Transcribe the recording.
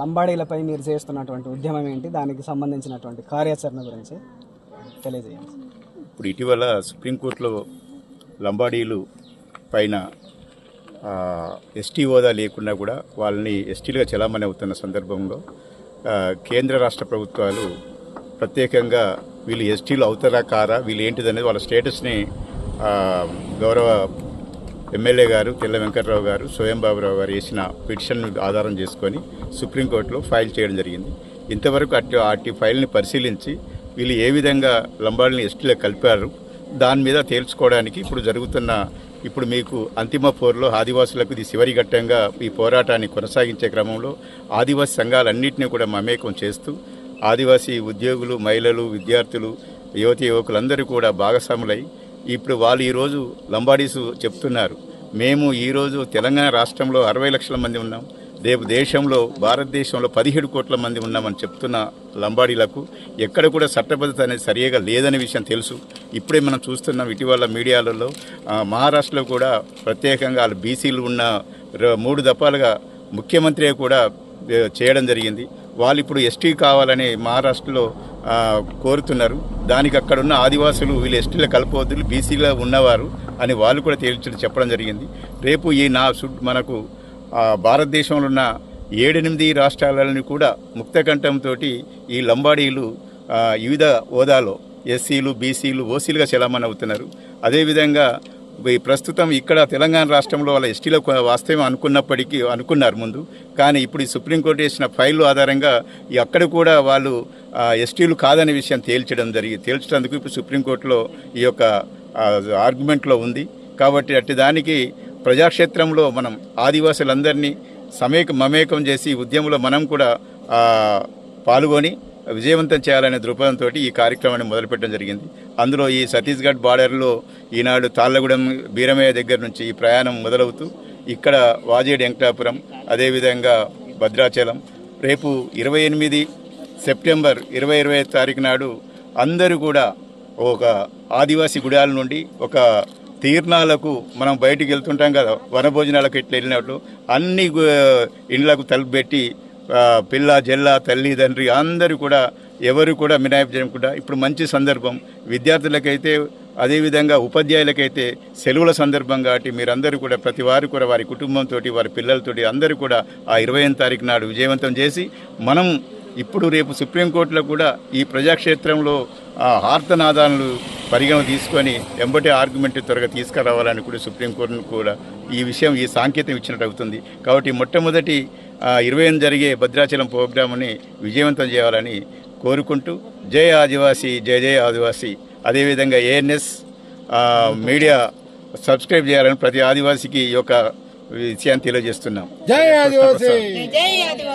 లంబాడీలపై మీరు చేస్తున్నటువంటి ఉద్యమం ఏంటి? దానికి సంబంధించినటువంటి కార్యాచరణ గురించి తెలియజేయండి. ఇప్పుడు ఇటీవల సుప్రీంకోర్టులో లంబాడీలు పైన ఎస్టీ హోదా లేకుండా కూడా వాళ్ళని ఎస్టీలుగా చలామణి అవుతున్న సందర్భంలో కేంద్ర రాష్ట్ర ప్రభుత్వాలు ప్రత్యేకంగా వీళ్ళు ఎస్టీలు అవుతారా కారా వీళ్ళు ఏంటిదనేది వాళ్ళ స్టేటస్ని గౌరవ ఎమ్మెల్యే గారు తెల్ల వెంకట్రావు గారు స్వయం బాబురావు గారు వేసిన పిటిషన్ను ఆధారం చేసుకొని సుప్రీంకోర్టులో ఫైల్ చేయడం జరిగింది. ఇంతవరకు అట్టి అట్టి ఫైల్ని పరిశీలించి వీళ్ళు ఏ విధంగా లంబాడిని ఎస్టీలో కలిపారు దాని మీద తేల్చుకోవడానికి ఇప్పుడు జరుగుతున్న ఇప్పుడు మీకు అంతిమ పోరులో ఆదివాసులకు ఇది చివరి ఘట్టంగా ఈ పోరాటాన్ని కొనసాగించే క్రమంలో ఆదివాసీ సంఘాలన్నింటినీ కూడా మమేకం చేస్తూ ఆదివాసీ ఉద్యోగులు మహిళలు విద్యార్థులు యువతి యువకులందరూ కూడా భాగస్వాములై ఇప్పుడు వాళ్ళు ఈరోజు లంబాడీసు చెప్తున్నారు. మేము ఈరోజు తెలంగాణ రాష్ట్రంలో అరవై లక్షల మంది ఉన్నాం. రేపు దేశంలో భారతదేశంలో పదిహేడు కోట్ల మంది ఉన్నామని చెప్తున్న లంబాడీలకు ఎక్కడ కూడా చట్టబద్ధత అనేది సరిగా లేదనే విషయం తెలుసు. ఇప్పుడే మనం చూస్తున్నాం ఇటీవల మీడియాలలో మహారాష్ట్రలో కూడా ప్రత్యేకంగా వాళ్ళు బీసీలు ఉన్న ర- మూడు దఫాలుగా ముఖ్యమంత్రి కూడా చేయడం జరిగింది. వాళ్ళు ఇప్పుడు ఎస్టీ కావాలని మహారాష్ట్రలో కోరుతున్నారు. దానికి అక్కడ ఉన్న ఆదివాసులు వీళ్ళు ఎస్టీలో కలపవద్దు బీసీలో ఉన్నవారు అని వాళ్ళు కూడా తేల్చి చెప్పడం జరిగింది. రేపు ఈ నా మనకు భారతదేశంలో ఉన్న ఏడెనిమిది రాష్ట్రాలని కూడా ముక్తకంఠంతో ఈ లంబాడీలు వివిధ హోదాలో ఎస్సీలు బీసీలు ఓసీలుగా చలామణి అవుతున్నారు. అదేవిధంగా ప్రస్తుతం ఇక్కడ తెలంగాణ రాష్ట్రంలో వాళ్ళ ఎస్టీలో వాస్తవం అనుకున్నప్పటికీ అనుకున్నారు ముందు. కానీ ఇప్పుడు ఈ సుప్రీంకోర్టు వేసిన ఫైల్ ఆధారంగా అక్కడ కూడా వాళ్ళు ఎస్టీలు కాదనే విషయం తేల్చడం జరిగి తేల్చడానికి ఇప్పుడు సుప్రీంకోర్టులో ఈ యొక్క ఆర్గ్యుమెంట్లో ఉంది. కాబట్టి అట్టి దానికి ప్రజాక్షేత్రంలో మనం ఆదివాసులందరినీ సమేక మమేకం చేసి ఉద్యమంలో మనం కూడా పాల్గొని విజయవంతం చేయాలనే దృక్పథంతో ఈ కార్యక్రమాన్ని మొదలుపెట్టడం జరిగింది. అందులో ఈ ఛత్తీస్గఢ్ బార్డర్లో ఈనాడు తాళ్ళగూడెం బీరమయ్య దగ్గర నుంచి ఈ ప్రయాణం మొదలవుతూ ఇక్కడ వాజేడు వెంకటాపురం అదేవిధంగా భద్రాచలం. రేపు ఇరవై ఎనిమిది సెప్టెంబర్ ఇరవై ఇరవై తారీఖు నాడు అందరూ కూడా ఒక ఆదివాసీ గుడాల నుండి ఒక తీర్ణాలకు మనం బయటికి వెళ్తుంటాం కదా వనభోజనాలకు ఇట్లా వెళ్ళినట్లు అన్ని ఇండ్లకు తలుపు పెట్టి పిల్ల జెల్ల తల్లి తండ్రి అందరూ కూడా ఎవరు కూడా మినాయిపు చేయకుండా ఇప్పుడు మంచి సందర్భం. విద్యార్థులకైతే అదేవిధంగా ఉపాధ్యాయులకైతే సెలవుల సందర్భం కాబట్టి మీరందరూ కూడా ప్రతి వారు కూడా వారి కుటుంబంతో వారి పిల్లలతోటి అందరూ కూడా ఆ ఇరవై తారీఖు నాడు విజయవంతం చేసి మనం ఇప్పుడు రేపు సుప్రీంకోర్టులో కూడా ఈ ప్రజాక్షేత్రంలో ఆ ఆర్తనాదాలను పరిగణన తీసుకొని ఎంబటి ఆర్గ్యుమెంట్ త్వరగా తీసుకురావాలని కూడా సుప్రీంకోర్టును కూడా ఈ విషయం ఈ సాంకేతం ఇచ్చినట్టు అవుతుంది. కాబట్టి మొట్టమొదటి ఇరవై ఎనిమిది జరిగే భద్రాచలం ప్రోగ్రామ్ని విజయవంతం చేయాలని కోరుకుంటూ జై ఆదివాసీ జై జై ఆదివాసీ. అదేవిధంగా ఏఎన్ఎస్ మీడియా సబ్స్క్రైబ్ చేయాలని ప్రతి ఆదివాసికి ఈ యొక్క విషయాన్ని తెలియజేస్తున్నాం. జై ఆదివాసీ. జై ఆదివాసి.